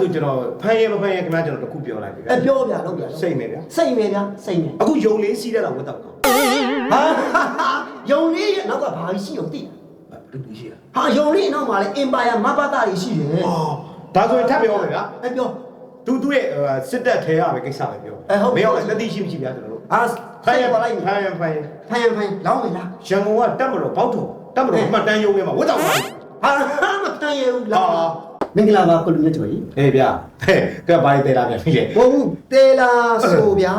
ဆိုကျွန်တော်ဖမ်းရဲမဖမ်းရဲခင်ဗျာကျွန်တော်တစ်ခုပြောလိုက်ပြီဗျာအဲပြောဗျာလုပ်ဗျာလုပ်စိတ်နေဗျာစိတ်နေဗျာစိတ်နေအခုယုံလေးစီးတဲ့တော့ဝတ်တော့ကောဟာယုံလေးရဲ့နောက်ကဘာရှိအောင်သိလားဘယ်လိုရှိရဟာယုံလေးအနောက်မှာလဲအင်ပါယာမဘတာတွေရှိတယ်အော်ဒါဆိုရင်ထပ်ပြောမယ်ဗျာအဲပြောသူသူ့ရဲ့ဟိုစစ်တပ်ထဲရပဲကိစ္စပဲပြောအဲဟုတ်မင်းအောင်လည်းတတိရှိမရှိဗျာကျွန်တော်တို့ဟာဖမ်းရဲပါလိုက်ဖမ်းရဲဖမ်းရဲဖန်ဖန်လောင်းမလားရန်ကုန်ကတက်မလို့ဘောက်တော်တက်မလို့မှတ်တမ်းရုံးထဲမှာဝတ်တော့ပါဟာမဖန်ရဘူးလောင်း မင်္ဂလာပါကိုလူမြတ်ကျော်ကြီးအေးဗျာဟဲ့ကဲဘာလေးတဲလာပြန်ပြီလေဘုံတေလာဆိုဗျာ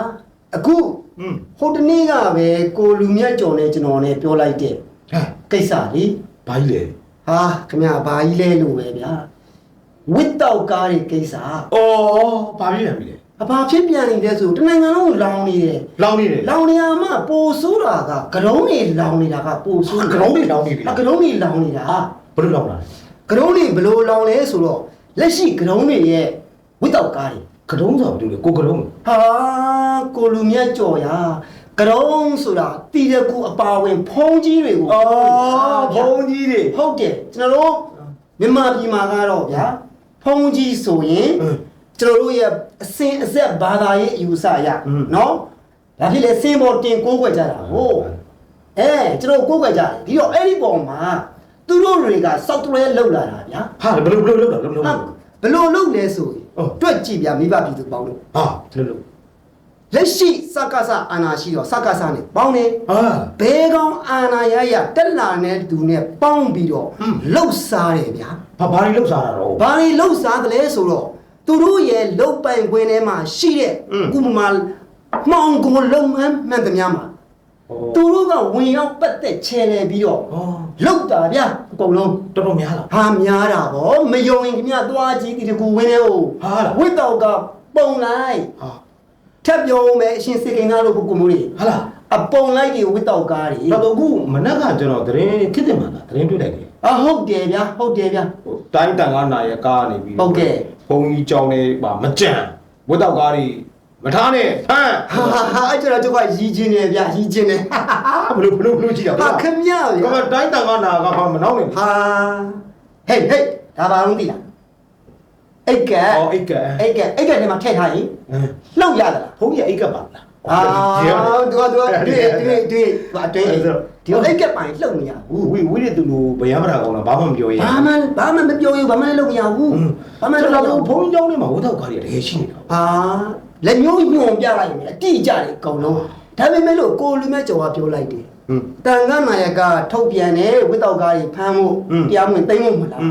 အခုอืมဟိုတနေ့ကပဲကိုလူမြတ်ကျော်နဲ့ကျွန်တော်နဲ့ပြောလိုက်တဲ့ဟဲ့ကိစ္စလေဘာကြီးလဲဟာခမရဘာကြီးလဲလို့ပဲဗျာဝစ်တောက်ကားရဲ့ကိစ္စအော်ဘာဖြစ်ပြန်ပြီလဲအဘာဖြစ်ပြန်နေလဲဆိုတနိုင်ငံလုံးလောင်နေတယ်လောင်းနေတယ်လောင်နေရမှပိုဆိုးတာကကရုံးတွေလောင်နေတာကပိုဆိုးကရုံးတွေလောင်းနေပြီလားကရုံးတွေလောင်နေတာဘယ်လိုလောင်းလာလဲ ကရုံးတွေဘယ်လိုလောင်လဲဆိုတော့လက်ရှိကရုံးတွေရဲ့ဝစ်တောက်ကားတွေကရုံးဆိုတော့ဘယ်လိုလဲကိုကရုံးဟာကိုလူမြတ်ကြော်ရကရုံးဆိုတာတီရကူအပါဝင်ဖုံးကြီးတွေကိုအော်ဘုံကြီးတွေဟုတ်တယ်ကျွန်တော်တို့မြန်မာပြည်မှာကတော့ဗျာဖုံးကြီးဆိုရင်ဟမ်ကျွန်တော်တို့ရဲ့အစင်အဆက်ဘာသာရေးအယူဆအရဟမ်နော်ဒါဖြစ်လေစင်ပေါ်တင်ကိုးကွယ်ကြတာဟုတ်အဲကျွန်တော်ကိုးကွယ်ကြတယ်ပြီးတော့အဲ့ဒီပုံမှာ သူတို့တွေကစောက်တလဲလောက်လာတာဗျာဟာဘယ်လိုဘယ်လိုလုပ်တာလုပ်လို့ဟာဘယ်လိုလုပ်လဲဆိုရင်ဟုတ်တွက်ကြည့်ဗျာမိဘပြည်သူပေါင်းလို့ဟာလုပ်လို့လက်ရှိစက္ကစအာနာရှိတော့စက္ကစနဲ့ပေါင်းတယ်ဟာ ဘဲကောင်အာနာရရတက်လာတဲ့သူနဲ့ပေါင်းပြီးတော့ဟမ်လှုပ်ရှားတယ်ဗျာ ဘာဘာတွေလုပ်စားတာတော့ ဘာတွေလှုပ်ရှားတယ်လဲဆိုတော့သူတို့ရဲ့လှုပ်ပိုင်ခွင်းထဲမှာရှိတဲ့อืม ကုမမာမောင်ကိုလုံမှန်းမှန်သမျှမှာသူတို့ကဝင်ရောက်ပတ်သက်ချဲလဲပြီးတော့ဟောလှုပ်တာဗျာအ ကုန်လုံးတော်တော်များလားဟာများတာဗောမယုံရင်ခင်ဗျာသွားကြည့်ဒီတကူဝင်းနေဟုတ်ဟာလားဝိတောက်ကပုံလိုက်ဟာထပ်ပြောဦးမယ်အရှင်စေကိန်းသားတို့ပုဂ္ဂိုလ်မျိုးတွေဟာလားအပုံလိုက်တွေဝိတောက်ကားတွေတော့အခုမနက်ကကျွန်တော်သတင်းခစ်တယ်မှာလားသတင်းတွေ့လိုက်တယ်အဟုတ်တယ်ဗျာဟုတ်တယ်ဗျာဟိုတိုင်းတန်ကားနာရကားနေပြီးဟုတ်ကဲ့ဘုံကြီးကြောင်းနေပါမကြံဝတ်တော့ကားတွေ မထားနဲ့ဟမ်ဟာဟာဟာအဲ့ကျတော့ကျုပ်ကရီးချင်းတယ်ဗျာရီးချင်းတယ်ဘယ်လိုဘယ်လိုဘယ်လိုကြည့်တာဟာခမရကဗျာမတိုင်းတန်ကားနာကဘာမနှောင်းနေဟာဟေးဟေးဒါပါလုံးသိလားအိတ်ကအော်အိတ်ကအိတ်ကအိတ်ကထဲမှာထည့်ထားရင်လှုပ်ရသလားဘုံကြီးအိတ်ကပါလားအာသူကသူကတွေ့တွေ့တွေ့ဘာတွေ့ဒီအိတ်ကပိုင်လှုပ်နေရဘူးဝိဝိရတူလိုဗျမ်းမတာကောင်းလားဘာမှမပြောရဘာမှဘာမှမပြောရဘူးဘာမှလည်းလုပ်မရဘူးဘာမှကျွန်လည်းတော်လုပ်မရဘုံဘူးကြီးကြောင်းနေမှာဝတ်တော့ကားတွေတကယ်ရှိနေတာဟာ လက်ညှိုးညွန်ပြလိုက်မယ်အတိအကျတွေအကုန်လုံးဒါပေမဲ့လို့ကိုလူမဲ့ကျော်ကပြောလိုက်တယ်တန်ခါမာယကထုတ်ပြန်တယ်ဝိတောက်ကားကြီးဖမ်းဖို့တရားမဝင်သိမ့်ဖို့မလား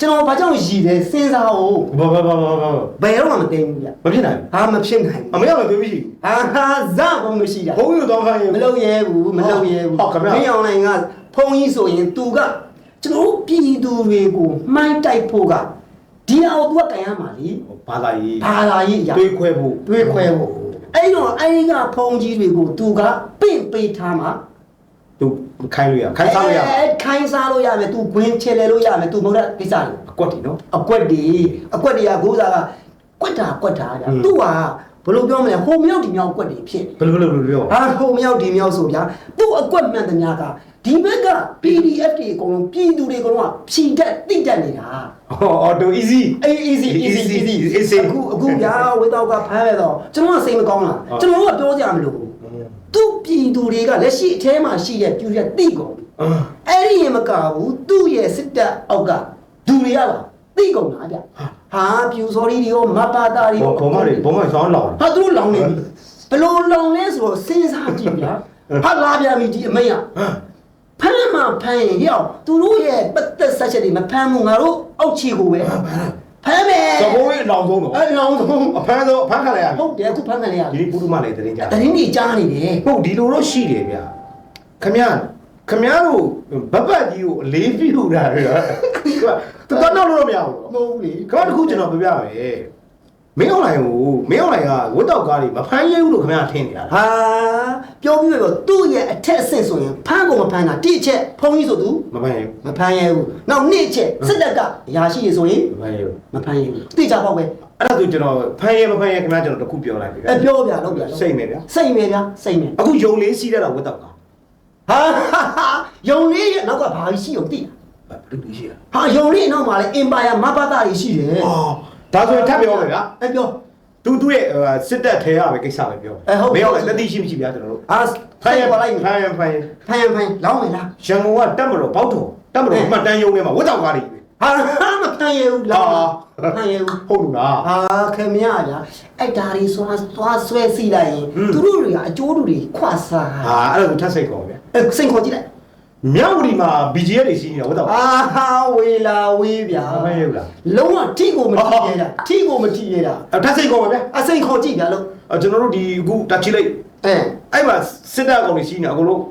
ကျွန်တော်ဘာကြောင့်ရည်လဲစဉ်းစားအောင်ဘာဘာဘာဘာဘယ်တော့မှမသိဘူးဗျမဖြစ်နိုင်ဘူးဟာမဖြစ်နိုင်ဘူးအမရမသိမရှိဘူးဟာဟာဇာဘုံမရှိတာဘုံရတော့ခိုင်းမလုပ်ရဲဘူးမလုပ်ရဲဘူးဟုတ်ကဲ့မင်းအောင်နိုင်ကဖုံကြီးဆိုရင် तू ကကျွန်တော်ပြည်သူတွေကိုမှိုင်းတိုက်ဖို့ကဒီအောင် तू ကကန်ရမှာလေဩ ဘာသာရေးဘာသာရေးအရာတွေးခွဲဖို့တွေးခွဲဖို့အဲ့တော့အဲ့ဒီကဖုန်းကြီးတွေကိုသူကပင့်ပေးထားမှာသူခိုင်းလို့ရခိုင်းစားလို့ရအဲခိုင်းစားလို့ရမယ်သူခွင်းချဲလဲလို့ရမယ်သူမဟုတ်တဲ့ကိစ္စတွေအကွက်တီနော်အကွက်ဒီအကွက်တွေကဂိုးစားကကွက်တာကွက်တာဗျာอืมသူ့ဟာဘယ်လိုပြောမလဲဟိုမြောက်ဒီမြောက်ကွက်တွေဖြစ်နေဘယ်လိုဘယ်လိုဘယ်လိုပြောဟာဟိုမြောက်ဒီမြောက်ဆိုဗျာသူ့ အကွက်မှန်သမျှကဒီဘက်က PDF တွေအကုန်လုံးပြည်သူတွေအကုန်လုံးကဖြီတက်တိတက်နေတာဟောအော်တို easy အေး easy easy Easy, easy easy. အခုအခုဗျာဝေတော့ကဖမ်းရတော့ကျွန်တော်ကစိတ်မကောင်းလားဟုတ်ကျွန်တော်ကပြောကြမလို့သူ့ပြည်သူတွေကလက်ရှိအထဲမှာရှိတဲ့ပြည်သူတွေတိကုန်ပြီအာအဲ့ဒီရင်မကဘူးသူ့ရဲ့စစ်တပ်အောက်ကဒူတွေရပါတိကုန်တာဗျဟာပြူစော်ရီတွေရောမပါတာတွေဘောရောဘောမတွေဘောမဆောင်းလောင်ဟာသူတို့လောင်နေပြီဘလို့လောင်လဲဆိုတော့စဉ်းစားကြည့်ဗျာ ဟာလာပြန်ပြီဒီအမိတ်ကဟမ်ဖမ်းမှဖမ်းရင်ရောက်သူတို့ရဲ့ပတ်သက်ဆက်ချက်တွေမဖမ်းဘူးငါတို့အောက်ခြေကိုပဲဖမ်းမယ်သဘောလေးအလောင်ဆုံးတော့အဲ့လောင်ဆုံးအဖမ်းဆုံးအဖမ်းခံလိုက်ရဟုတ်တယ်အခုဖမ်းခံရဒီပုရုမလည်းတင်းကြတရင်ကြီးကြားနေတယ်ဟုတ်ဒီလိုတော့ရှိတယ်ဗျခမရခမရတို့ဘတ်ပတ်ကြီးကိုအလေးပြုတာဗျာသူတော့တော့လို့မရဘူးမဟုတ်ဘူးလေခမတခုကျွန်တော်ပြပြမယ် မင်းအွန်လိုင်းကိုမင်းအွန်လိုင်းကဝတ်တော့ကားတွေမဖမ်းရဘူးလို့ခမရထင်နေတာဟာပြောပြီးတော့သူ့ရဲ့အထက်အဆင့်ဆိုရင်ဖမ်းကုန်မဖမ်းတာတိအချက်ဖုံးကြီးဆိုသူမဖမ်းရဘူးမဖမ်းရဲဘူးနောက်နေ့ချက်စစ်တပ်ကအရာရှိရဆိုရင်မဖမ်းရဘူးမဖမ်းရဲဘူးတိကျပေါ့ပဲအဲ့ဒါဆိုကျွန်တော်ဖမ်းရမဖမ်းရခမရကျွန်တော်တခုပြောလိုက်ပြီဗျာအဲပြောပြတော့ပြစိတ်နေဗျာစိတ်နေဗျာစိတ်နေအခုယုံလေးစီးတဲ့တော့ဝတ်တော့ကားဟာယုံလေးရဲ့နောက်ကဘာရှိအောင်သိဘယ်လိုရှိရဟာယုံလေးအနောက်မှာလဲအင်ပါယာမဘတာတွေရှိတယ်အော် ဒါဆိုရင်ထပ်ပြောမယ်ဗျာအဲပြောသူသူရဲ့ဟိုစစ်တပ်ထဲရပဲကိစ္စပဲပြောအဲဟုတ်မင်းဟုတ်လားတတိရှိမရှိဗျာကျွန်တော်တို့အာဖိုင်ရပါလိုက်ဖိုင်ရဖိုင်ရဖိုင်ဖိုင်လောင်းမယ်လားရန်ကုန်ကတက်မလို့ဘောက်တော်တက်မလို့မှတ်တမ်းရုံးထဲမှာဝတ်တောက်ကားတွေပဲဟာမဖန်ရဘူးလောင်းဖန်ရဘူးဟုတ်လို့လားအာခင်ဗျာဗျာအဲ့ဒါတွေသွားသွားဆွဲစီလိုက်ရင်ဟွန်းသူတို့တွေကအကျိုးတူတွေခွာစားဟာအဲ့ဒါကိုထပ်စိတ်ခေါ်ဗျာအဲစိန်ခေါ်ကြည့်လိုက် မြောက်ဝတီမှာ BGF တွေစီးနေတာဝတ်တောက်အာဟာဝေလာဝေးဗျာမမေ့ဘူးလား လုံးဝထိကိုမထိရတာထိကိုမထိရတာအဲ့ထပ်စိတ်ခေါ်ပါဗျာအစိန်ခေါ်ကြည့်ဗျာလို့အဲ့ကျွန်တော်တို့ဒီအခုတက်ချိလိုက်အဲအဲ့မှာစစ်တပ်ကောင်တွေစီးနေအကုန်လုံး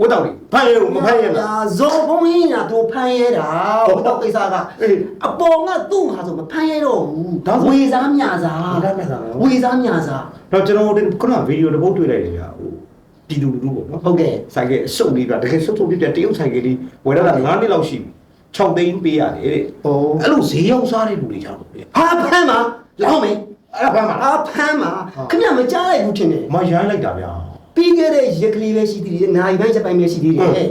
ဝတ်တောက်တွေဖမ်းရလို့မဖမ်းရဘူးညာဇော်ဘုံကြီးညာသူဖမ်းရဲတာဘုတော့ကိစ္စကအေးအပေါ်ကသူ့ဟာဆိုမဖမ်းရဲတော့ဘူးဒါဆိုဝေစားမြစားဝေစားမြစားပဲဝေစားမြစား တော့ကျွန်တော်တို့ခုနဗီဒီယိုတစ်ပုတ်တွေ့လိုက်တယ်ဗျာဟို ပြည်သူလူထုပေါ့နော်ဟုတ်ကဲ့ဆိုင်ကယ်အစုပ်လေးပြတကယ်စုပ်စုပ်ပြပြတရုတ်ဆိုင်ကယ်လေးဝယ်ရတာ9နှစ်လောက်ရှိပြီ6သိန်းပေးရတယ်တဲ့ဟိုအဲ့လိုဈေးရောက်စားတဲ့လူတွေကြောင့်လေဟာဖမ်းမှာလောင်းမယ်အဲ့ဒါဘာမှဟာဖမ်းမှာခင်ဗျမကြားလိုက်ဘူးထင်တယ်မရိုင်းလိုက်တာဗျာပြီးခဲ့တဲ့ရက်ကလေးပဲရှိသေးတယ်နိုင်ပိုင်းချက်ပိုင်းပဲရှိသေးတယ်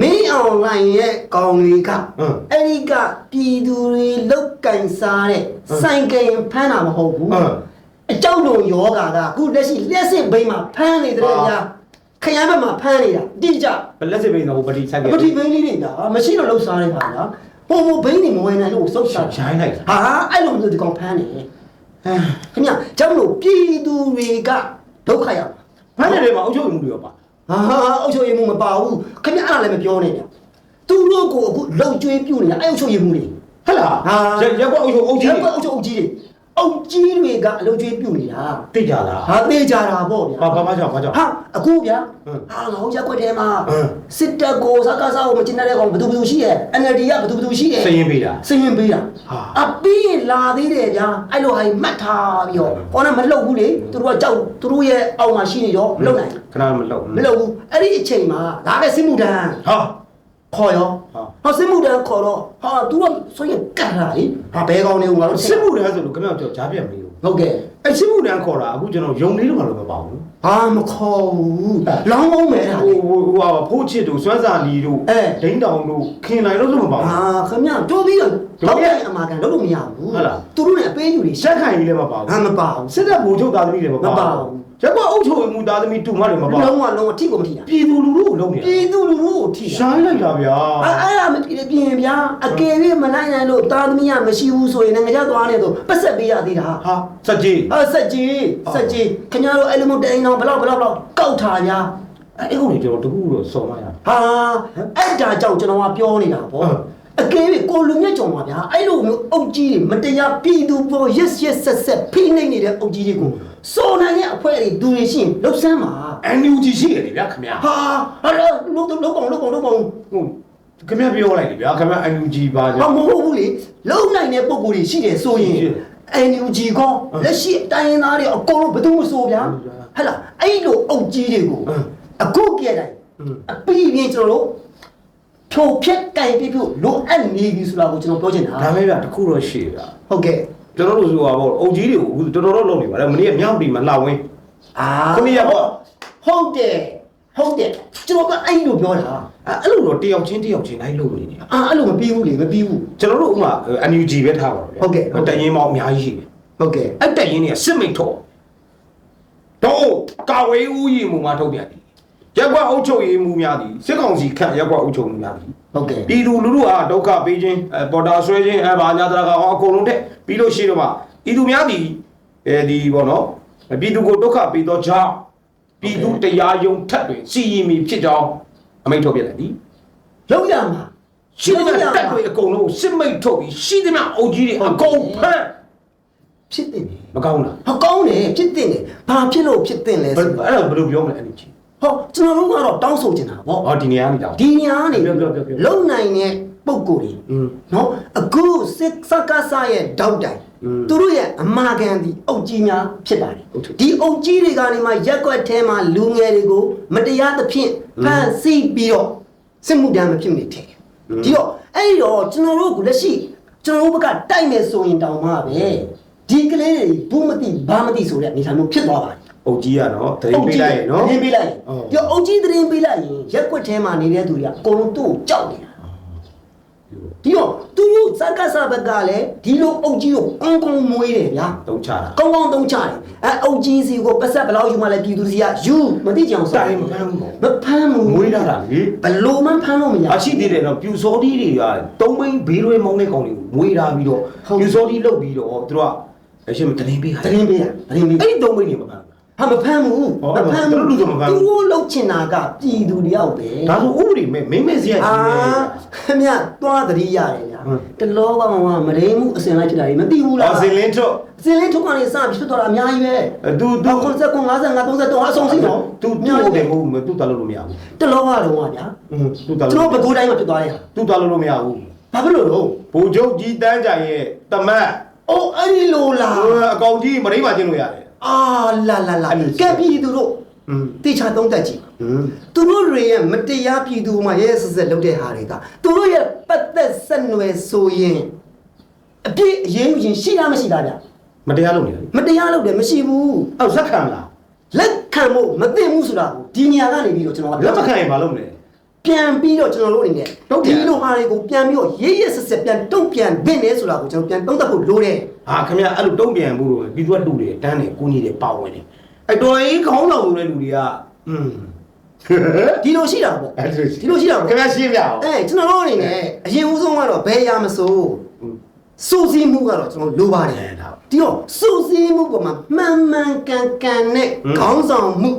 မင်းအွန်လိုင်းရဲ့ကောင်တွေကဟမ်အဲ့ဒီကပြည်သူတွေလောက်ကင်စားတဲ့စိုင်ကင်ဖမ်းတာမဟုတ်ဘူးဟမ် အကြောက်လုံးယောဂါကအခုလက်ရှိလက်စစ်ဘိန်းမှာဖမ်းနေတယ်ဗျာခရမ်းဘက်မှာဖမ်းနေတာတိကျဘလက်စစ်ပိန်းတော့ပတိဆိုင်ကယ်ပတိဘိန်းလေးတွေကမရှိတော့လှုပ်ရှားနေတာဗျာဟိုဟိုဘိန်းတွေမဝင်နိုင်လို့စုပ်ရှာရိုင်းလိုက်တာဟာအဲ့လိုမျိုးဒီကောင်ဖမ်းနေဟမ်ခင်ဗျကြောက်လို့ပြည်သူတွေကဒုက္ခရောက်ဖမ်းတယ်မှာအုပ်ချုပ်မှုတွေရောပါဟာအုပ်ချုပ်ရေးမှုမပါဘူးခင်ဗျအဲ့ဒါလည်းမပြောနဲ့ဗျသူတို့ကိုအခုလှုပ်ကြွေးပြုတ်နေတာအဲ့အုပ်ချုပ်ရေးမှုတွေဟဟလားဟာရက်ရက်ကွက်အုပ်ချုပ်အုပ်ကျကြီးန်ကအုပ်ချုပ်အုပ်ကြီးတွေ အုပ်ကြီးတွေကအလုပ်ကျွေးပြုတ်နေတာတိတ်ကြလားဟာသေးကြတာပေါ့ဗျာဘာဘာဘာကြောင့်ဘာကြောင့်ဟာအခုဗျာဟမ်ဟာငါဟိုရက်ွက်ထဲမှာဟမ်စစ်တပ်ကိုစကားစားကိုမကျင်တဲ့ကောင်ဘယ်သူဘယ်သူရှိရဲ့ NLD ကဘယ်သူဘယ်သူရှိရဲ့ စရင်ပေးတာ စရင်ပေးတာဟာ အပြီးရင်လာသေးတယ်ဗျာအဲ့လိုဟာကြီးမှတ်ထားပြီးတော့ဟောနဲ့မလှုပ်ဘူးလေသူတို့ကကြောက်သူတို့ရဲ့အောက်မှာရှိနေတော့မလှုပ်နိုင်ခဏမလောက်မလှုပ်ဘူးအဲ့ဒီအချိန်မှာဒါပဲစစ်မှုတန်းဟာ ခေါ်ရောဟာဟာစစ်မှုတန်းခေါ်တော့ဟာသူတို့ဆိုရင်ကတ်တာလေဟာဘဲကောင်းနေဦးငါတို့စစ်မှုတန်းဆိုလို့ခင်ဗျားကြောက်ကြားပြတ်မလို့ဟုတ်ကဲ့အဲ့စစ်မှုတန်းခေါ်တာအခုကျွန်တော်ယုံလေးတော့မလို့မပေါ့ဘူးဟာမခေါ်ဘူးလောင်းအောင်မယ်ဟာဟိုဟိုဟိုဟာဖိုးချစ်တို့စွမ်းစာလီတို့အဲဒိန်းတောင်တို့ခင်လိုက်လို့ဆိုမပေါ့ဘူးဟာခမရကြိုးပြီးတော့တော့တဲ့အမှာကန်လုပ်လို့မရဘူးဟုတ်လားသူတို့လည်းအပေးယူတွေရှက်ခိုင်ကြီးလည်းမပေါ့ဟာဘူးမပါဘူးစစ်တပ်ဗိုလ်ချုပ်သားသမီးလည်းမမပါပေါ့ဘူးဘူး ရက်ကွက်အုပ်ချုပ်မှုသားသမီးတူမလည်းမပေါ့လုံးဝလုံးဝထိကိုမထိတာပြည်သူလူထုကိုလုံးနေပြည်သူလူထုကိုထိတာရှိုင်းလိုက်တာဗျာအဲ့အဲ့ဒါမဖြစ်တဲ့ပြင်ဗျာအကယ်၍မနိုင်နိုင်လို့တာသမီးကမရှိဘူးဆိုရင်လည်းငကြသွားနေတော့ပတ်ဆက်ပေးရသေးတာဟာစက်ကြီးအဆက်ကြီးဆက်ကြီးခင်ဗျားတို့အဲ့လိုမျိုးတိုင်တော့ဘလောက်ဘလောက်ဘလောက်ကောက်ထားဗျာအဲ့ကောင်ကြီးကျွန်တော်တကူတော့စော်မရဟာအဲ့ဒါကြောင့်ကျွန်တော်ကပြောနေတာပေါ့ဟုတ် အကယ်၍ကိုလူမြတ်ကြောင်ပါဗျာအဲ့လိုမျိုးအုပ်ကြီးတွေမတရားပြည်သူပေါ် yes yes ဆက်ဆက်ဖိနှိပ်နေတဲ့အုပ်ကြီးတွေကို စော်နိုင်ရဲ့အဖွဲ့တွေသူတွေရှိရင်လှုပ်ဆန်းပါအန်ယူဂျီရှိရတယ်ဗျာခင်ဗျာဟာဟာလို့လုံးလုံးကောင်လုံးကောင်လုံးကောင်ဟုတ်ခင်ဗျာပြောလိုက်တယ်ဗျာခင်ဗျာအန်ယူဂျီပါကြဟာမဟုတ်ဘူးလေလုံနိုင်တဲ့ပုံကိုယ်တွေရှိတယ်ဆိုရင်ရှိတယ် NUG ကောလက်ရှိတိုင်းရင်းသားတွေအကုန်လုံးဘယ်သူမှမဆိုဗျာဟုတ်ဗျာဟဲ့လားအဲ့လိုအုပ်ကြီးတွေကိုဟမ်အခုကြည့်တိုင်းဟမ်အပြီးပြင်ကျွန်တော်တို့ဖြိုဖြက်ကင်ပြပြလိုအပ်နေပြီဆိုတာကိုကျွန်တော်ပြောချင်တာဒါမဲ့ဗျာတခုတော့ရှိဗျာဟုတ်ကဲ့ ကျွန်တော်တို့ဆိုတာပေါ့အုပ်ကြီးတွေကိုအခုတော်တော်တော့လုပ်နေပါလေမနေ့ကမြောက်ပြီးမလှဝင်းအာခုနှစ်ရက်ပေါ့ဟုတ်တယ်ဟုတ်တယ်ကျွန်တော်ကအဲ့လိုပြောတာအဲ့လိုတော့တယောက်ချင်းတယောက်ချင်းလိုက်လုပ်နေတယ်အာအဲ့လိုမပြီးဘူးလေမပြီးဘူးကျွန်တော်တို့ဥမာအန်ယူဂျီပဲထားပါတော့ဗျာဟုတ်ကဲ့ဟုတ်ကဲ့တရင်မောင်အများကြီးရှိတယ်ဟုတ်ကဲ့အဲ့တက်ရင်တွေကစစ်မိတ်ထုတ်တော့ကာဝေးဦးကြီးမူမှာထုတ်ပြန်တယ်ရက်ကွက်အုပ်ချုပ်ရေးမူများသည်စစ်ကောင်စီခန့်ရက်ကွက်အုပ်ချုပ်မှုများသည် ဟုတ်ကဲ့ပြည်သူလူထုအားဒုက္ခပေးခြင်းအဲပေါ်တာဆွဲခြင်းအဲဘာညာတရာကောင်အကုန်လုံးတဲ့ပြီးလို့ရှိတော့မှဤသူများသည်အဲဒီပေါ့နော်ပြည်သူကိုဒုက္ခပေးသောကြောင့်ပြည်သူတရားယုံထက်တွင်စီရင်မီဖြစ်ကြောင်းအမိန့်ထုတ်ပြလိုက်သည်လောက်ရမှာရှိသမျှတက်တွေအကုန်လုံးကိုစစ်မိတ်ထုတ်ပြီးရှိသမျှအုပ်ကြီးတွေအကုန်ဖမ်းဖြစ်တင်တယ်မကောင်းလားဟောကောင်းတယ်ဖြစ်တင်တယ်ဘာဖြစ်လို့ဖြစ်တင်လဲအဲ့ဆိုဒါဘယ်လိုပြောမလဲအဲ့ဒီကြီး ဟောကျွန်တော်တို့ကတော့တောင်းဆိုချင်တာဗော ဟောဒီနေရာနေတာ ဒီညာနေ ပြောပြောပြောပြော လုံနိုင်တဲ့ပုံကိုယ်တွေ อืม နော်အခုစစ်စကားဆရဲ့တောက်တိုင် อืม သူတို့ရဲ့အမာခံဒီအုပ်ကြီးများဖြစ်ပါတယ် ဟုတ်တယ် ဒီအုပ်ကြီးတွေကနေမှရက်ကွက်ထဲမှာလူငယ်တွေကိုမတရားသဖြင့်ဖမ်းဆီးပြီးတော့စစ်မှုတမ်းမဖြစ်နေတယ် อืม ဒီတော့အဲ့ဒီတော့ကျွန်တော်တို့ကလက်ရှိကျွန်တော်တို့ဘက်ကတိုက်မယ်ဆိုရင်တောင်မှပဲဒီကလေးတွေဘူးမသိဘာမသိဆိုတဲ့အနေအထားမျိုးဖြစ်သွားပါတယ် အုပ်ကြီးကနော်တရင်ပေးလိုက်ရနော်တရင်ပေးလိုက်ရင်ဟုတ်ဒီအုပ်ကြီးတရင်ပေးလိုက်ရင်ရက်ကွက်ထဲမှာနေတဲ့သူတွေကအကုန်လုံးသူ့ကိုကြောက်နေတာဒီတော့သူတို့စက္ကစဘက်ကလည်းဒီလိုအုပ်ကြီးကိုကောင်းကောင်းမွေးတယ်ဗျာတုံးချတာကောင်းကောင်းသုံးချတယ်အဲအုပ်ကြီးစီကိုပတ်ဆက်ဘယ်လောက်ယူမှလဲပြည်သူစီကယူမသိကြအောင်တိုင်းမဖမ်းဘူးမဖမ်းဘူးမွေးလာတာလေဘလို့မှဖမ်းလို့မရအရှိသေးတယ်တော့ပြူစောတီးတွေကတုံးမင်းဘေးရွေးမောင်းတဲ့ကောင်တွေကိုမွေးလာပြီးတော့ဟုတ် ပြူစောတီးလုတ်ပြီးတော့သူတို့ကအရှင်မတရင်ပေးခါတရင်ပေးတာတရင်ပေးအဲ့ဒီတုံးမင်းတွေမဖမ်းဘူး ဟာမဖမ်းဘူးဟောမဖမ်းဘူးသူတို့လူဆိုမဖမ်းဘူးသူတို့လှုပ်ချင်တာကပြည်သူတယောက်ပဲဒါဆိုဥပဒေမဲ့မင်းမစရာအာကြီးနေခင်ဗျသွားသတိရတယ်ညာဟမ်တလောကမှာမရင်းမှုအစင်လိုက်ဖြစ်တာကြီးမသိဘူးလားအော်စင်လင်းထုတ်အစင်လေးထုတ်ကနေစဖြစ်သွားတာအများကြီးပဲသူသူတော့59 55 33အဆုံးစီတော့သူသူ့ဟုတ်တယ်မဟုတ်ဘူးသူ့တာလို့လို့မရဘူးတလောကတော့ဗျာอืมသူ့တာကျွန်လို့တော်ဘကိုးတိုင်းမှာဖြစ်သွားတဲ့ဟာသူ့တာလို့လို့မရဘူးဘာဖြစ်လို့တော့ဘိုလ်ချုပ်ကြီးတန်းကြိုင်ရဲ့တမတ်အိုးအဲ့ဒီလိုလားအကောင်ကြီးမရိမကျင်းလို့ရတယ် အာလာလာလာကံပြည်သူတို့တေချာသုံးတက်ကြည့်သူတို့တွေရဲ့မတရားပြည်သူမှရဲဆက်ဆက်လုပ်တဲ့ဟာတွေကသူတို့ရဲ့ပတ်သက်ဆက်နွယ်ဆိုရင်အပြည့်အရေးယူရင်ရှိလားမရှိလားဗျမတရားလုပ်နေတာမတရားလုပ်တယ်မရှိဘူးအောက်ဇက်ခံမလားလက်ခံဖို့မသိဘူးဆိုတာကိုဒီနေရာကနေပြီးတော့ကျွန်တော်ကလက်မခံရင်မလုပ်နဲ့ပြန်ပြီးတော့ကျွန်တော်တို့အနေနဲ့ဒီလိုဟာတွေကိုပြန်ပြီးတော့ရေးရဆက်ဆက်ပြန်တုံ့ပြန်သင့်တယ်ဆိုတာကိုကျွန်တော်ပြန်သုံးသပ်ဖို့လိုတယ် ဟာခင်ဗျအဲ့လိုတုံ့ပြန်ဖို့ပြီးသူကတူတယ်တန်းတယ်ကိုကြီးတယ်ပါဝင်တယ်အဲ့တော်ရင်ခေါင်းဆောင်လို့တဲ့လူတွေကอืมဒီလိုရှိတာပေါ့အဲ့ဒါဒီလိုရှိတာပေါ့ခင်ဗျရှင်းပြအောင်အဲကျွန်တော်တို့အနေနဲ့အရင်ဦးဆုံးကတော့ဘယ်ရာမစိုးစုစည်းမှုကတော့ကျွန်တော်လိုပါတယ်ဒါဒီတော့စုစည်းမှုပေါ်မှာမှန်မှန်ကန်ကန်နဲ့ခေါင်းဆောင်မှု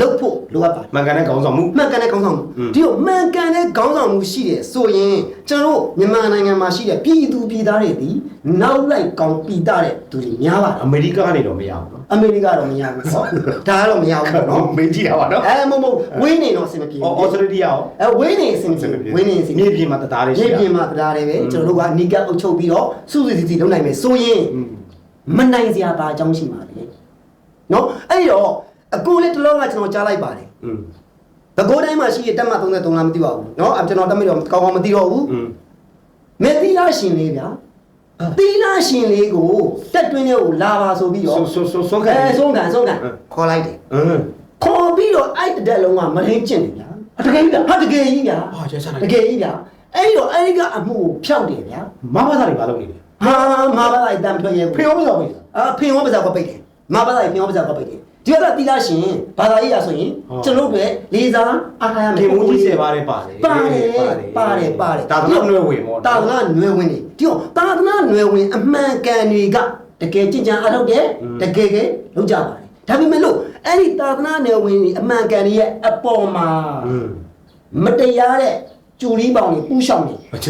လှုပ်ဖို့လိုအပ်ပါတယ်မှန်ကန်တဲ့ခေါင်းဆောင်မှုမှန်ကန်တဲ့ခေါင်းဆောင်မှုဒီလိုမှန်ကန်တဲ့ခေါင်းဆောင်မှုရှိတယ်ဆိုရင်ကျွန်တော်မြန်မာနိုင်ငံမှာရှိတဲ့ပြည်သူပြည်သားတွေဒီနောက်လိုက်ကောင်းပြည်သားတဲ့သူတွေများပါတယ်အမေရိကကနေတော့မရဘူးနော်အမေရိကတော့မရဘူးဟောဒါကတော့မရဘူးပေါ့နော်မင်းကြည့်တာပါနော်အဲမဟုတ်မဟုတ်ဝင်းနေတော့အဆင်မပြေဘူးဩစတြေးလျရောအဲဝင်းနေအဆင်မပြေဝင်းနေအဆင်မြေပြင်မှာတသားတွေရှိတာမြေပြင်မှာတသားတွေပဲကျွန်တော်တို့ကနီကပ်အုပ်ချုပ်ပြီးတော့စုစုစီစီလုပ်နိုင်မယ်ဆိုရင်မနိုင်စရာပါအကြောင်းရှိပါလေနော်အဲ့တော့ အကူလေးတစ်လုံးကကျွန်တော်ကြားလိုက်ပါတယ် อืม ဘကိုးတိုင်းမှာရှိတဲ့တက်မ33လားမသိပါဘူးနော်အကျွန်တော်တက်မတော့ကောင်းကောင်းမသိတော့ဘူး อืม မေသီလာရှင်လေးဗျာသီလာရှင်လေးကိုတက်တွင်းထဲကိုလာပါဆိုပြီးတော့ ဆိုဆိုဆိုဆိုခံ အဲဆုံးကန်ဆုံးကန် ဟမ် ခေါ်လိုက်တယ် อืม ခေါ်ပြီးတော့အဲ့တစ်တက်လုံးကမရင်းကျင့်တယ်ဗျာ အတကယ်ကြီးလား ဟာတကယ်ကြီးဗျာ ဟာကျဆန် တ လိုက် ကယ်ကြီးဗျာအဲ့ဒီတော့အဲ့ဒီကအမှုကိုဖြောက်တယ်ဗျာ မမသားတွေဘာလုပ်နေလဲ ဟာမာဘာသာအတန်ထွက်ရဲ ဖေရောမဆောင်ဘူး အာဖင်ဝပဇာကပိတ်တယ်မာဘာသာဖင်ဝပဇာကပိတ်တယ် ဒီကတိလာရှင်ဘာသာရေးရဆိုရင်ကျွန်တော်တို့လေစာအားထားရမယ်ဒီမူကြီး၁၀ပါးတဲ့ပါတယ်ပါတယ်ပါတယ်ပါတယ်တာသနာနွယ်ဝင်ပေါ့တာသနာနွယ်ဝင်နေဒီတော့တာသနာနွယ်ဝင်အမှန်ကန်တွေကတကယ်ကြင်ကြံအားထုတ်တယ်တကယ်ကလောက်ကြပါတယ်ဒါပေမဲ့လို့အဲ့ဒီတာသနာနွယ်ဝင်တွေအမှန်ကန်တွေရဲ့အပေါ်မှာမတရားတဲ့ကျူလီပေါင်တွေပူးရှောင်နေဟမ်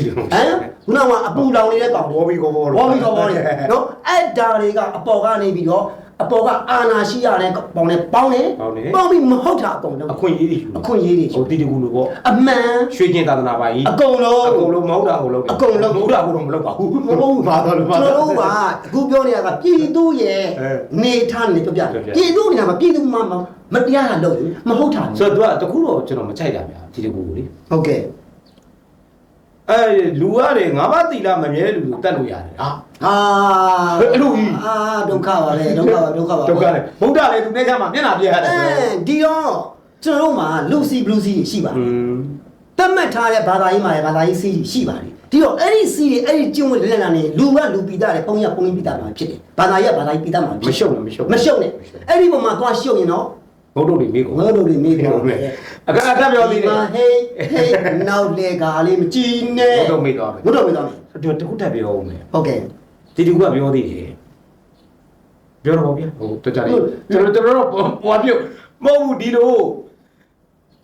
ခုနကအပူလောင်နေတဲ့ကောင်ဝေါ်ပြီးကောဘောဝေါ်ပြီးကောဘောနေနော်အဲ့ဒါတွေကအပေါ်ကနေပြီးတော့ အပေါ်ကအာနာရှိရတဲ့ပေါင်နဲ့ပေါင်းတယ်ပေါင်းတယ် ပေါင်းပြီးမဟုတ်တာအကုန်လုံးအခွင့်အရေးတွေယူအခွင့်အရေးတွေယူဟိုတီတကူလို့ပေါ့အမှန်ရွှေကျင်သာသနာပိုင်ကြီးအကုန်လုံး အကုန်လုံးမဟုတ်တာအကုန်လုံးအကုန်လုံး မဟုတ်တာအကုန်လုံးမလုပ်ပါဘူးမဟုတ်ဘူးဘာတော်လို့ဘာကျွန်တော်တော်တို့ကအခုပြောနေတာကပြည်သူရဲ့အဲနေထားနေပြပြပြပြ ပြည်သူနေတာမှာပြည်သူမှာမမတရားတာလုပ်ရင်မဟုတ်တာဆိုတော့သူကတခုတော့ကျွန်တော်မချိုက်တာဗျာတီတကူကိုလေဟုတ်ကဲ့ အဲလူရတယ်ငါးပါးတီလာမမြဲတဲ့လူကိုတတ်လို့ရတယ်ဟာအာအဲ့လိုကြီးအာဒုက္ခပါလေဒုက္ခပါဒုက္ခပါဒုက္ခလေဗုဒ္ဓလေသူနဲ့ကမှမျက်နှာပြရတယ်အဲဒီတော့ကျွန်တော်တို့မှာလူစီဘလူးစီရှိပါတอืယ်มတတ်မှတ်ထားတဲ့ဘာသာရေးမှာလည်းဘာသာရေးစီးရှိပါတယ်ဒီတော့အဲ့ဒီစီးတွေအဲ့ဒီကျင့်ဝတ်လက်လာနေလူကလူပိတာတယ်ပုံရပုံရပိတာမှာဖြစ်တယ်ဘာသာရေးကဘာသာရေးပိတာမှာမဖြစ်ရှုပ်နဲ့မရှုပ်မရှုပ်နဲ့အဲ့ဒီပုံမှာသွားရှုပ်ရင်တော့ ဘုဒ္ဓတွေမိကုန်ငါတို့တွေမေးပြောတယ်အခါအထက်ပြောသေးတယ်ဟေးဟေးနောက်လေကားလေးမကြည့်နဲ့ဘုဒ္ဓမိသွားမယ်ဘုဒ္ဓမေးသွားမယ်ဒီတခုထပ်ပြောဦးမယ်ဟုတ်ကဲ့တီတကူကပြောသေးတယ်ပြောတော့ဗျာဟိုတကြတယ်ကျွန်တော်ကျွန်တော်ဟိုပြုတ်မဟုတ်ဘူးဒီလို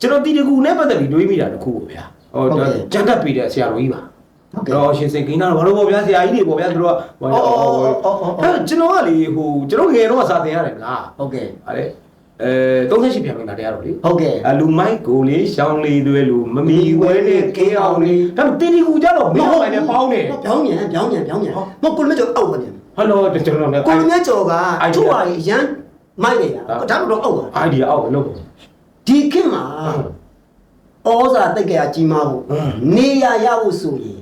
ကျွန်တော်တီတကူနဲ့ပတ်သက်ပြီးတွေးမိတာတခုပေါ့ဗျာဟိုကျန်တက်ပြီးတဲ့ဆရာတော်ကြီးပါဟုတ်ကဲ့တော့ရှင်စိန်ကိန်းတော့ဘာလို့ပေါ့ဗျာဆရာကြီးတွေပေါ့ဗျာသူတို့ကဟိုအဲကျွန်တော်ကလေဟိုကျွန်တော်ငယ်တော့စာသင်ရတယ်မလားဟုတ်ကဲ့ဟာလေ အဲ38ပြန်လာတရားတော့လေဟုတ်ကဲ့အလူမိုက်ကိုလေးရှောင်းလေးတွေလူမမီဝဲနဲ့ကင်းအောင်လေးဒါပေမဲ့တင်းဒီကူကြတော့မင်းအောင်လည်းပေါင်းတယ်ပြောင်းမြန်ပြောင်းမြန်ပြောင်းမြန်မဟုတ်ကိုလမကျော်အောက်ပါမြန်ဟယ်လိုကျွန်တော်လည်းကိုလမကျော်က Idea သူ့ဟာရန်မိုက်နေတာဒါတော့အောက်ပါအိုင်ဒီယာအောက်လို့ဒီခေတ်မှာဩဇာတိတ်ကြရကြီးမားဖို့ဟမ်နေရရဖို့ဆိုရင်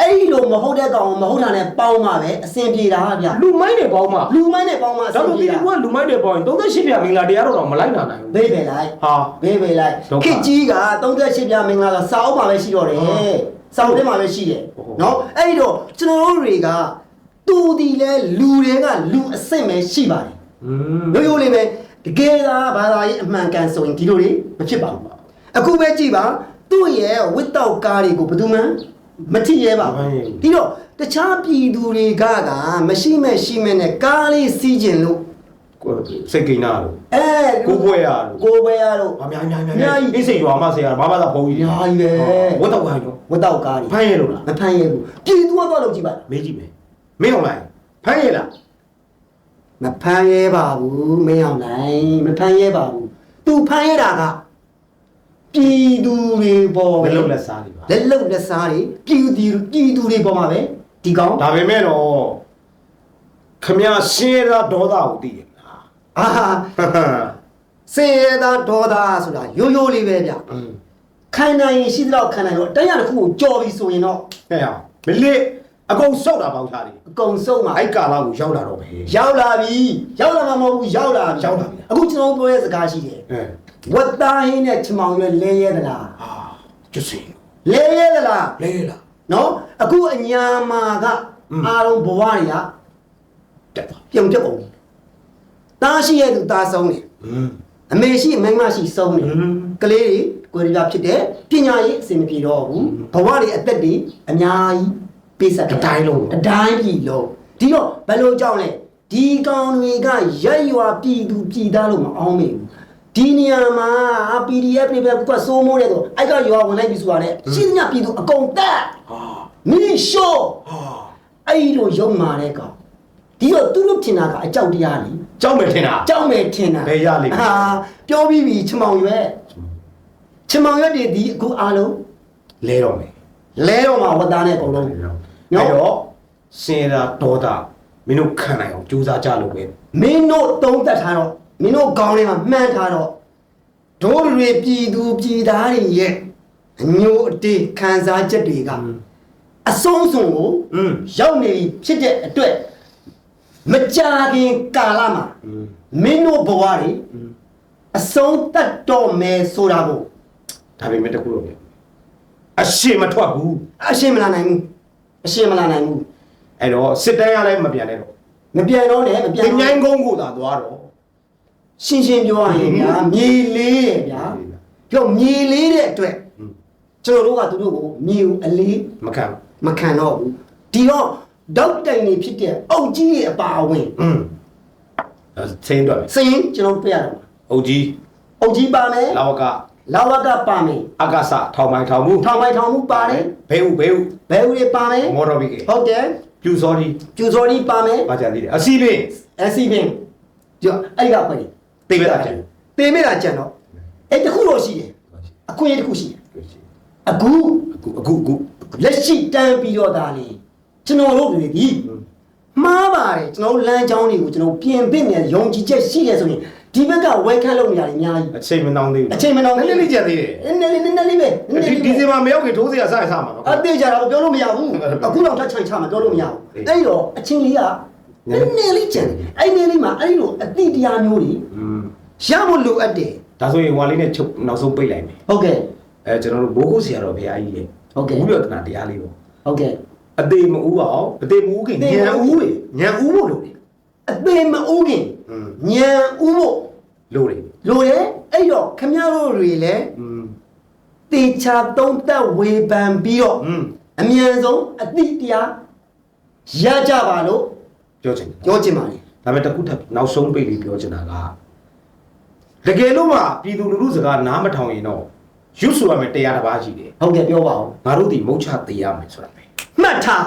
အဲ့ဒီလိုမဟုတ်တဲ့ကောင်မဟုတ်တာနဲ့ပေါင်းမှပဲအဆင်ပြေတာဗျာလူမိုက်နဲ့ပေါင်းမှာလူမိုင်းနဲ့ပေါင်းမှအဆဒါင်ပေမဲ့ပြေဒီတာကူကလူမိုက်နဲ့ပေါင်းရင်38ပြန်မင်္ဂလာတရားတော့မလိုက်နိုင်နိုင်ဘူးဘေးပဲလိုက်ဟာ ဘေးပဲလိုက်ဒုက္ခခေတ်ကြီးက38ပြမင်္ဂလာစာအုပ်မှာပဲရှိတော့တယ်စောင်းထဲမှာပဲရှိတယ်ဟုတ်နော်အဲ့ဒီတော့ကျွန်တော်တို့တွေကတူဒီလဲလူတွေကလူအစ်စ်ပဲရှိပါတယ် อืม ရိုးရိုးလေးပဲတကယ်သာဘာသာရေးအမှန်ကန်ဆိုရင်ဒီလိုတွေမဖြစ်ပါဘူးအခုပဲကြည့်ပါသူ့ရဲ့ဝစ်တောက်ကားတွေကိုဘယ်သူမှ မထိရဲပါဘူးဒီတော့တခြားပြည်သူတွေကကမရှိမဲ့ရှိမဲ့နဲ့ကားလေးစီးကျင်လို့ကိုစိတ်ကိန်းနာလို့အဲကိုပွဲရလို့ကိုပဲရတော့အများကြီးများများအိစိတ်ရွာမဆရာဘာမှသာပုံကြီးအများကြီးပဲဝတ်တော့ခိုင်းတော့ဝတ်တောက်ကားတွေဖမ်းရလို့လားမဖမ်းရဲဘူးပြည်သူကတော့လုပ်ကြည့်ပါမေးကြည့်မယ်မင်းအောင်လိုက်ဖမ်းရလားမဖမ်းရဲပါဘူးမင်းအောင်နိုင်မဖမ်းရဲပါဘူးသူဖမ်းရဲတာက ပြည်သူတွေပေါ်မပဲလုံးလက်စားတွေပါလက်လုံလက်စားတွေပြည်သူပြည်သူတွေပေါ်မှာပဲဒီကောင်ဒါပေမဲ့တော့ခမရရှင်းရဒေါသကိုသိတယ်လားအာစင်ရတာဒေါသဆိုတာရိုးရိုးလေးပဲဗျอืมခိုင်နိုင်ရင်ရှိသလောက်ခိုင်နိုင်တော့တရားတစ်ခုကိုကြော်ပြီဆိုရင်တော့ဟဲ့အောင်မလစ်အကုန်စောက်တာပေါင်းသားတွေအကုန်ဆုံးမှာအဲ့ကာလာကိုရောက်လာတော့ပဲရောက်လာပြီရောက်လာမှာမဟုတ်ဘူးရောက်လာပြီရောက်လာပြီအခုကျွန်တော်ပြောတဲ့စကားရှိတယ်အဲ ဝတ်သားဟင်းနဲ့ချမောင်ရွယ်လဲရဲသလားအာကျစင်လဲရဲသလားလဲရဲလားနော်အခုအညာမာကအားလုံးဘဝတွေကတက်ပါပြုံတက်ပုံတားရှိရဲ့သူတားဆုံးနေအမေရှိမိန်းမရှိဆုံးနေကလေးတွေကိုယ်ရပြဖြစ်တယ်ပညာရေးအဆင်မပြေတော့ဘူးဘဝတွေအသက်တွေအများကြီးပေးဆက်တတိုင်းလုံးတတိုင်းပြည်လုံးဒီတော့ဘယ်လိုကြောင့်လဲဒီကောင်တွေကရက်ရွာပြည်သူပြည်သားလို့မအောင်မိဘူး ဒီနေရာမှာ PDF တွေပဲကွတ်စိုးမိုးတဲ့ဆိုအဲ့ကရွာဝင်လိုက်ပြီဆိုတာနဲ့ရှင်းညပြည်သူအကုန်တက်ဟာမိရှို့ဟာအဲ့လိုယုံမာတဲ့ကောင်ဒီတော့သူတို့ထင်တာကအကြောက်တရားလေကြောက်မယ်ထင်တာကြောက်မယ်ထင်တာဘယ်ရလိမ့်မယ်ဟာပြောပြီးပြီချမောင်ရွက်ချမောင်ရွက်တွေဒီအခုအားလုံးလဲတော့မယ်လဲတော့မှဝတ်သားနဲ့အကုန်လုံးအဲ့တော့စင်ရဒေါသမင်းတို့ခံနိုင်အောင်ကြိုးစားကြလို့ပဲမင်းတို့သုံးသက်ထားတော့ မင်းတို့ကောင်းလေးမှာမှန်းထားတော့တို့တွေပြည်သူပြည်သားတွေရဲ့အမျိုးအတေးခံစားချက်တွေကအဆုံးစွန်ကိုရောက်နေဖြစ်တဲ့အတွက်မကြာခင်ကာလမှာမင်းတို့ဘဝတွေအဆုံးတတ်တော့မယ်ဆိုတာကိုဒါပေမဲ့တခုတော့ပြန်အရှင်မထွက်ဘူးအရှင်မလာနိုင်ဘူးအရှင်မလာနိုင်ဘူးအဲ့တော့စစ်တမ်းကလည်းမပြန်နဲ့တော့မပြန်တော့နဲ့မပြန်တင်ញိုင်းကုန်းကိုသာသွားတော့ ရှင်းရှင်းပြောရရင်ဗျာမြေလေးရဲ့ဗျာပြောမြေလေးတဲ့အတွက်ကျွန်တော်တို့ကသူတို့ကိုမြေကိုအလေးမခံမခံတော့ဘူးဒီတော့ဒေါက်တိုင်နေဖြစ်တဲ့အုတ်ကြီးရဲ့အပါအဝင်อืมဆင်းတော့စရင်ကျွန်တော်တို့ပြရတော့မှာအုတ်ကြီးအုတ်ကြီးပါမယ်လာဝကလာဝကပါမယ်အကာစထောင်ပိုင်းထောင်မှုထောင်ပိုင်ထောင်မှုပါတယ်ဘဲဥဘဲဥဘယ်ဦးတွေပါမယ်မော်တော်ဘီကေဟုတ်တယ်ပြူစောဒီကျူစော်ဒီပါမယ်ဘာကြံသေးတယ်အစီပင်အစီပင်ကြောအဲ့ဒီကခွင့် သိပဲတာကြံပေးမိတာကြံတော့အဲ့တခုတော့ရှိတယ်အခွင့်အရေးတစ်ခုရှိတယ်အခုအခုအခုအခုလက်ရှိတန်းပြီးတော့ဒါလေကျွန်တော်တို့တွေဒီမှားပါတယ်ကျွန်တော်တို့လမ်းကြောင်းတွေကိုကျွန်တော်ပြင်ပင့်နေယုံကြည်ချက်ရှိရဆိုရင်ဒီဘက်ကဝဲခန့်လုပ်နေရတယ်အများကြီးအချိန်မနှောင်းသေးဘူးအချိန်မနှောင်းနည်းနည်းလေးကြံသေးတယ်နည်းနည်းလေးနည်းနည်းလေးပဲနည်းနည်းဒီလေးဒီပဲစီမှာမရောက်ခင်ထိုးစရာစရစမှာနော်အသေးကြတာပြောလို့မရဘူးအခုတော့ထပ်ချိုင်ချမှာပြောလို့မရဘူးအေးအဲ့တော့အချင်းလေးက နည်းနည်းလေးကြံအဲ့နည်းလေးမှာအဲ့လိုအတိတရားမျိုးတွေရဖို့လိုအပ်တယ်ဒါဆိုရင်ဟွာလေးနဲ့ချုပ်နောက်ဆုံးပိတ်လိုက်မယ်ဟုတ်ကဲ့အဲကျွန်တော်တို့ဘိုးကိုဆရာတော်ဘုရားကြီးရဲ့ဟုတ်ကဲ့ဥပ္ပယတနာတရားလေးပေါ့ဟုတ်ကဲ့အသေးမဦးအောင်အသေးမဦးခင်ညံဦးလေညံဦးဖို့လိုတယ်အသေးမဦးခင်ညံဦးဖို့လိုတယ်လိုတယ်အဲ့တော့ခမရတို့တွေလည်းတေချာသုံးသက်ဝေဖန်ပြီးတော့အမြန်ဆုံးအတိတရားရကြပါလို့ ပြောချင်တယ်ပြောချင်ပါတယ်ဒါပေမဲ့တစ်ခုထပ်နောက်ဆုံးပိတ်ပြီးပြောချင်တာကတကယ်လို့မှပြည်သူလူထုစကားနားမထောင်ရင်တော့ရွတ်ဆိုရမယ်တရားတစ်ပါးရှိတယ်ဟုတ်ကဲ့ပြောပါဦးငါတို့ဒီမုတ်ချသေးရမယ်ဆိုတာပဲမှတ်ထား